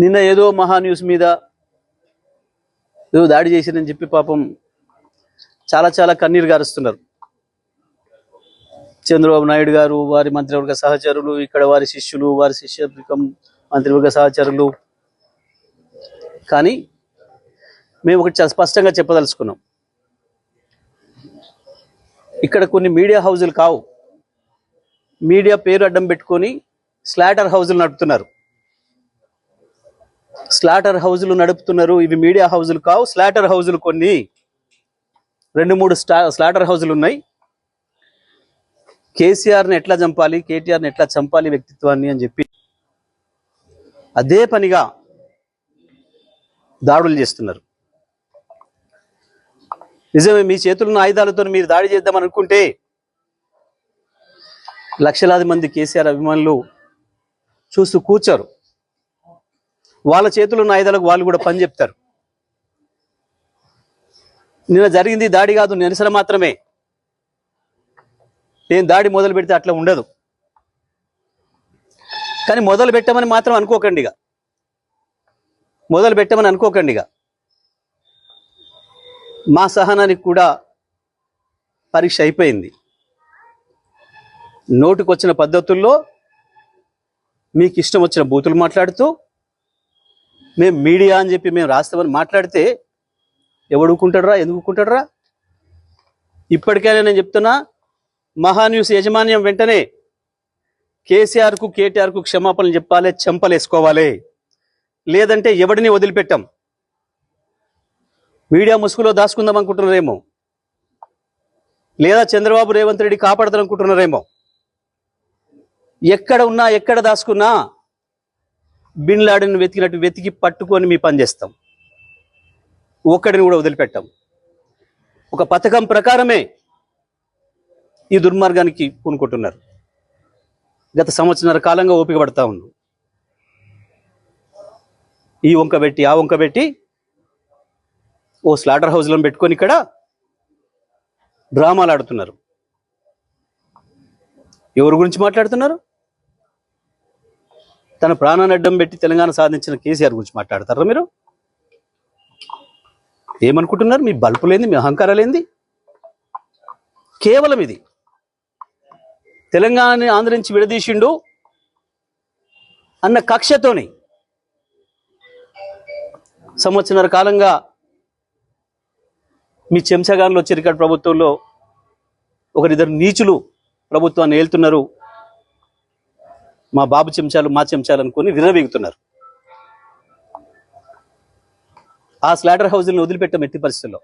నిన్న ఏదో మహా న్యూస్ మీద ఏదో దాడి చేసిందని చెప్పి పాపం చాలా చాలా కన్నీరు గారుస్తున్నారు. చంద్రబాబు నాయుడు గారు వారి మంత్రివర్గ సహచరులు ఇక్కడ వారి శిష్యులు వారి శిష్యవర్గం మంత్రివర్గ సహచరులు. కానీ మేము ఒకటి చాలా స్పష్టంగా చెప్పదలుచుకున్నాం. ఇక్కడ కొన్ని మీడియా హౌజులు కావు. మీడియా పేరు అడ్డం పెట్టుకొని స్లాటర్ హౌజులు నడుపుతున్నారు. స్లాటర్ హౌజులు నడుపుతున్నారు. ఇవి మీడియా హౌజులు కావు. స్లాటర్ హౌజులు కొన్ని. రెండు మూడు స్లాటర్ హౌజులు ఉన్నాయి. కేసీఆర్ని ఎట్లా చంపాలి? కేటీఆర్ని ఎట్లా చంపాలి వ్యక్తిత్వాన్ని అని చెప్పి అదే పనిగా దాడులు చేస్తున్నారు. నిజమే మీ చేతులను ఆయుధాలతో మీరు దాడి చేద్దాం అనుకుంటే లక్షలాది మంది కేసీఆర్ అభిమానులు చూస్తూ కూర్చోరు. వాళ్ళ చేతులు ఉన్న ఆయుధాలకు వాళ్ళు కూడా పని చెప్తారు. నిన్న జరిగింది దాడి కాదు నిరసన మాత్రమే. నేను దాడి మొదలు పెడితే అట్లా ఉండదు. కానీ మొదలు పెట్టమని మాత్రం అనుకోకండి ఇక. మొదలు పెట్టమని అనుకోకండి ఇక. మా సహనానికి కూడా పరీక్ష అయిపోయింది. నోటికొచ్చిన పద్ధతుల్లో మీకు ఇష్టం వచ్చిన బూతులు మాట్లాడుతూ మేము మీడియా అని చెప్పి మేము రాస్తామని మాట్లాడితే ఎవడుకుంటాడరా ఎందుకుంటాడరా ఇప్పటికైనా నేను చెప్తున్నా మహాన్యూస్ యాజమాన్యం వెంటనే కేసీఆర్కు కేటీఆర్కు క్షమాపణలు చెప్పాలి చెంపలేసుకోవాలి. లేదంటే ఎవడిని వదిలిపెట్టాం? మీడియా ముసుగులో దాచుకుందాం అనుకుంటున్నారేమో? లేదా చంద్రబాబు రేవంత్ రెడ్డి కాపాడతారు అనుకుంటున్నారేమో ఎక్కడ ఉన్నా ఎక్కడ దాచుకున్నా బిన్ లాడెన్ వెతికినట్టు వెతికి పట్టుకొని మీ పని చేస్తాం. ఒక్కడిని కూడా వదిలిపెట్టాం. ఒక పథకం ప్రకారమే ఈ దుర్మార్గానికి పూనుకుంటున్నారు. గత సంవత్సరాల కాలంగా ఓపిక పడతా ఉన్నాం. ఈ వంక పెట్టి ఆ వంక పెట్టి ఓ స్లాటర్ హౌస్లో పెట్టుకొని ఇక్కడ డ్రామాలు ఆడుతున్నారు. ఎవరి గురించి మాట్లాడుతున్నారు? తన ప్రాణాన్ని అడ్డం పెట్టి తెలంగాణ సాధించిన కేసీఆర్ గురించి మాట్లాడతారా మీరు? ఏమనుకుంటున్నారు? మీ బల్పులేంది లేని మీ అహంకారాలేంది కేవలం ఇది. తెలంగాణని ఆంధ్ర నుంచి విడదీసిండు అన్న కక్షతోని సంవత్సరాల కాలంగా మీ చెంచగాన్లు వచ్చారు ఇక్కడ ప్రభుత్వంలో ఒకరిద్దరు నీచులు ప్రభుత్వాన్ని ఏలుతున్నారు. మా బాబు చెంచాలు మా చెంచాలు అనుకుని విర్రవీగుతున్నారు. ఆ స్లాటర్ హౌజ్ని వదిలిపెట్టాం ఎట్టి పరిస్థితుల్లో.